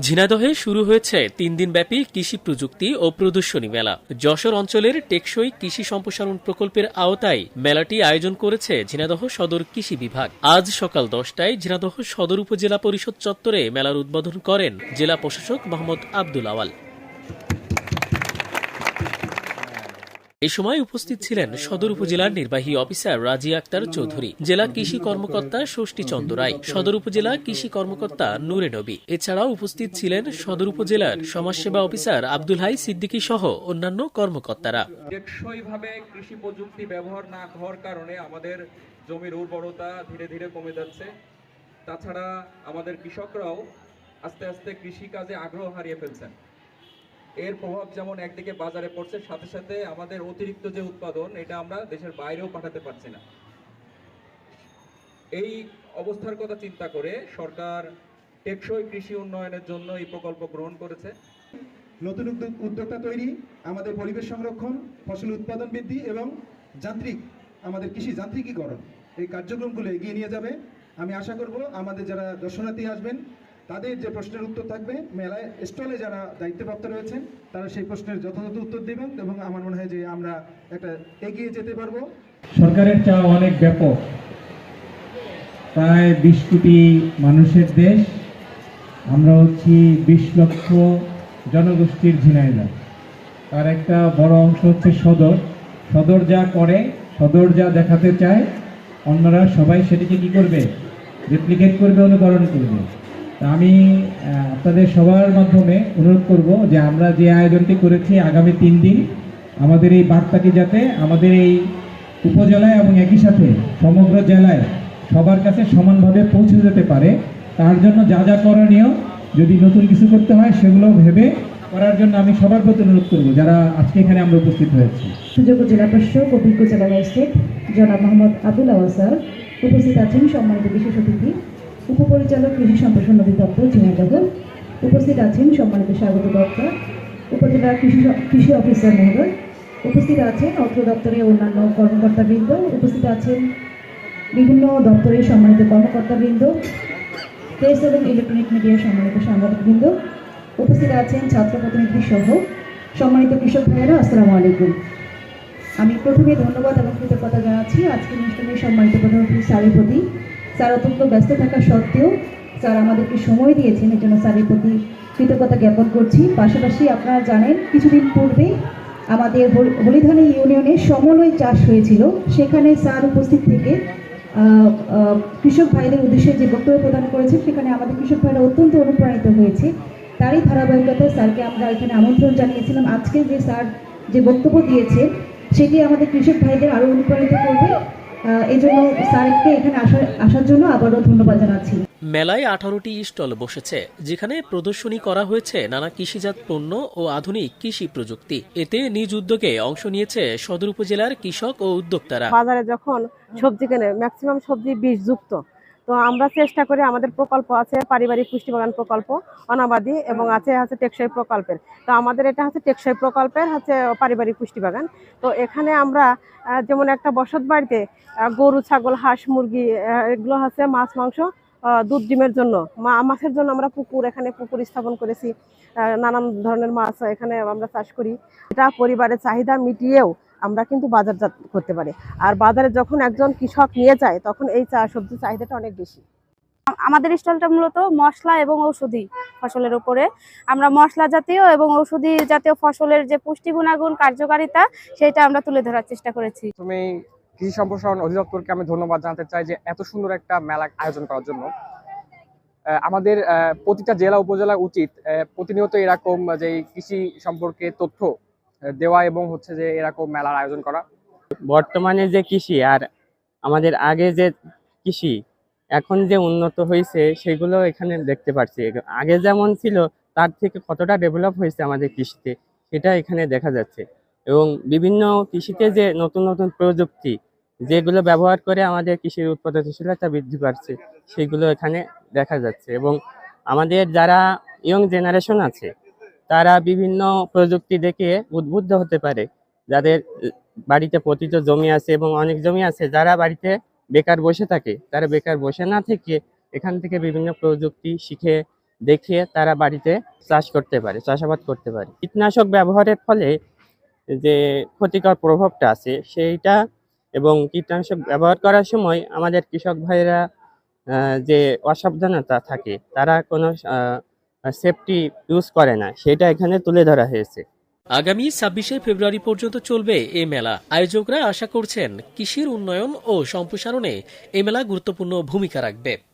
ঝিনাইদহে শুরু হয়েছে তিন দিনব্যাপী কৃষি প্রযুক্তি ও প্রদর্শনী মেলা। যশোর অঞ্চলের টেকসই কৃষি সম্প্রসারণ প্রকল্পের আওতায় মেলাটি আয়োজন করেছে ঝিনাদহ সদর কৃষি বিভাগ। আজ সকাল দশটায় ঝিনাদহ সদর উপজেলা পরিষদ চত্বরে মেলার উদ্বোধন করেন জেলা প্রশাসক মোহাম্মদ আব্দুল আওয়াল। এ সময় উপস্থিত ছিলেন সদর উপজেলার নির্বাহী অফিসার রাজি আক্তার চৌধুরী, জেলা কৃষি কর্মকর্তা ষষ্ঠী চন্দ্র রায়, সদর উপজেলা কৃষি কর্মকর্তা নূরে নবী। এছাড়াও উপস্থিত ছিলেন সদর উপজেলার সমাজসেবা অফিসার আব্দুল হাই সিদ্দিকী সহ অন্যান্য কর্মকর্তারা। কৃষি প্রযুক্তি ব্যবহার না হওয়ার কারণে আমাদের জমির উর্বরতা ধীরে ধীরে কমে যাচ্ছে। তাছাড়া আমাদের কৃষকরাও আস্তে আস্তে কৃষি কাজে আগ্রহ হারিয়ে ফেলছেন। এর প্রভাব যেমন একদিকে বাজারে পড়ছে, সাথে সাথে আমাদের অতিরিক্ত যে উৎপাদন, এটা আমরা দেশের বাইরেও পাঠাতে পারছি না। এই অবস্থার কথা চিন্তা করে সরকার টেকসই কৃষি উন্নয়নের জন্য এই প্রকল্প গ্রহণ করেছে। নতুন উদ্যোক্তা তৈরি, আমাদের পরিবেশ সংরক্ষণ, ফসল উৎপাদন বৃদ্ধি এবং যান্ত্রিক, আমাদের কৃষি যান্ত্রিকীকরণ। এই কার্যক্রমগুলো এগিয়ে নিয়ে যাবে। আমি আশা করব আমাদের যারা দর্শনার্থী আসবেন তাদের যে প্রশ্নের উত্তর থাকবে, মেলায় স্টলে যারা দায়িত্বপ্রাপ্ত রয়েছেন, তারা সেই প্রশ্নের যথাযথ উত্তর দেবেন এবং আমার মনে হয় যে আমরা একটা এগিয়ে যেতে পারব। সরকারের চাওয়া অনেক ব্যাপক। প্রায় বিশ কোটি মানুষের দেশ। আমরা হচ্ছি বিশ লক্ষ জনগোষ্ঠীর ঝিনাইদা তার একটা বড় অংশ হচ্ছে সদর। সদর যা করে, সদর যা দেখাতে চায়, অন্যরা সবাই সেটিকে কি করবে? রেপ্লিকেট করবে, অনুকরণ করবে। আমি আপনাদের সবার মাধ্যমে অনুরোধ করব যে আমরা যে আয়োজনটি করেছি আগামী তিন দিন, আমাদের এই বার্তাটি যাতে আমাদের এই উপজেলায় এবং একই সাথে সমগ্র জেলায় সবার কাছে সমানভাবে পৌঁছে যেতে পারে, তার জন্য যা যা করণীয় যদি নতুন কিছু করতে হয় সেগুলো ভেবে করার জন্য আমি সবার প্রতি অনুরোধ করব, যারা আজকে এখানে আমরা উপস্থিত হয়েছি। সুযোগ্য জেলা প্রশাসক অভিজ্ঞ জেলা ম্যাজিস্ট্রেট জনাব মোহাম্মদ আবুল স্যার। উপস্থিত আছেন সম্মানিত বিশেষ অতিথি। উপপরিচালক কৃষি সম্প্রসারণ অধিদপ্তর ঝিনাইদহ উপস্থিত আছেন সম্মানিত স্বাগত বক্তা উপজেলা কৃষি কৃষি অফিসার মহোদয়। উপস্থিত আছেন অর্থ দপ্তরের অন্যান্য কর্মকর্তাবৃন্দ। উপস্থিত আছেন বিভিন্ন দপ্তরের সম্মানিত কর্মকর্তাবৃন্দ, প্রেস এবং ইলেকট্রনিক মিডিয়ার সম্মানিত সাংবাদিকবৃন্দ। উপস্থিত আছেন ছাত্র প্রতিনিধি সহ সম্মানিত কৃষক ভাইয়েরা, আসসালামু আলাইকুম। আমি প্রথমে ধন্যবাদ এবং কৃতজ্ঞতা জানাচ্ছি আজকের অনুষ্ঠানের সম্মানিত প্রধানমন্ত্রী স্যারের প্রতি স্যার অত্যন্ত ব্যস্ত থাকা সত্ত্বেও স্যার আমাদেরকে সময় দিয়েছেন এর জন্য স্যারের প্রতি কৃতজ্ঞতা জ্ঞাপন করছি। পাশাপাশি আপনারা জানেন, কিছুদিন পূর্বে আমাদের হল- হলিধানি ইউনিয়নে সমলয় চাষ হয়েছিল। সেখানে স্যার উপস্থিত থেকে কৃষক ভাইদের উদ্দেশ্যে যে বক্তব্য প্রদান করেছেন, সেখানে আমাদের কৃষক ভাইরা অত্যন্ত অনুপ্রাণিত হয়েছে। তারই ধারাবাহিকতায় স্যারকে আমরা এখানে আমন্ত্রণ জানিয়েছিলাম। আজকে যে স্যার যে বক্তব্য দিয়েছে, সেটি আমাদের কৃষক ভাইদের আরও অনুপ্রাণিত করবে। এই জন্য স্যারকে এখানে আসার আসার জন্য আবারও ধন্যবাদ জানাচ্ছি। মেলায় আঠারোটি স্টল বসেছে যেখানে প্রদর্শনী করা হয়েছে নানা কৃষিজাত পণ্য ও আধুনিক কৃষি প্রযুক্তি। এতে নিজ উদ্যোগে অংশ নিয়েছে সদর উপজেলার কৃষক ও উদ্যোক্তারা। বাজারে যখন সবজি কেনে ম্যাক্সিমাম সবজি বিষযুক্ত তো আমরা চেষ্টা করি, আমাদের প্রকল্প আছে পারিবারিক পুষ্টি বাগান প্রকল্প, অনাবাদী এবং আছে হচ্ছে টেকসই প্রকল্পের। তো আমাদের এটা হচ্ছে টেকসই প্রকল্পের হচ্ছে পারিবারিক পুষ্টি বাগান তো এখানে আমরা যেমন একটা বসত বাড়িতে গরু, ছাগল, হাঁস, মুরগি এগুলো হচ্ছে মাছ, মাংস দুধ, ডিমের জন্য। মাছের জন্য আমরা পুকুর, এখানে পুকুর স্থাপন করেছি। নানান ধরনের মাছ এখানে আমরা চাষ করি। এটা পরিবারের চাহিদা মিটিয়েও আমরা কিন্তু বাজারজাত করতে পারি। আর বাজারে যখন একজন কৃষক নিয়ে যায় তখন এই চা সবজির চাহিদাটা অনেক বেশি। আমাদের স্টলটা মূলত মশলা এবং ঔষধি ফসলের উপরে। আমরা মশলা জাতীয় এবং ঔষধি জাতীয় ফসলের যে পুষ্টি গুণাগুণ কার্যকারিতা সেটা আমরা তুলে ধরার চেষ্টা করেছি। প্রথমেই কৃষি সম্প্রসারণ অধিদপ্তরকে আমি ধন্যবাদ জানাতে চাই যে এত সুন্দর একটা মেলা আয়োজন করার জন্য। আহ, আমাদের আহ, প্রতিটা জেলা উপজেলা উচিত আহ, প্রতিনিয়ত এরকম যে কৃষি সম্পর্কে তথ্য দেওয়া এবং হচ্ছে যে এরকম মেলার আয়োজন করা। বর্তমানে যে কৃষি আর আমাদের আগে যে কৃষি, এখন যে উন্নত হয়েছে সেগুলো এখানে দেখতে পাচ্ছি আগে যেমন ছিল, তার থেকে কতটা ডেভেলপ হয়েছে আমাদের কৃষিতে, সেটা এখানে দেখা যাচ্ছে। এবং বিভিন্ন কৃষিতে যে নতুন নতুন প্রযুক্তি, যেগুলো ব্যবহার করে আমাদের কৃষির উৎপাদনশীলতা বৃদ্ধি পাচ্ছে, সেগুলো এখানে দেখা যাচ্ছে। এবং আমাদের যারা ইয়ং জেনারেশন আছে তারা বিভিন্ন প্রযুক্তি দেখে উদ্বুদ্ধ হতে পারে। যাদের বাড়িতে পতিত জমি আছে এবং অনেক জমি আছে, যারা বাড়িতে বেকার বসে থাকে, তারা বেকার বসে না থেকে এখান থেকে বিভিন্ন প্রযুক্তি শিখে, দেখে তারা বাড়িতে চাষ করতে পারে, চাষাবাদ করতে পারে। কীটনাশক ব্যবহারের ফলে যে ক্ষতিকর প্রভাবটা আছে সেইটা এবং কীটনাশক ব্যবহার করার সময় আমাদের কৃষক ভাইরা যে অসাবধানতা থাকে, তারা কোনো সেফটি ইউজ করে না, সেটা এখানে তুলে ধরা হয়েছে। আগামী ছাব্বিশে ফেব্রুয়ারি পর্যন্ত চলবে এ মেলা। আয়োজকরা আশা করছেন, কৃষির উন্নয়ন ও সম্প্রসারণে এ মেলা গুরুত্বপূর্ণ ভূমিকা রাখবে।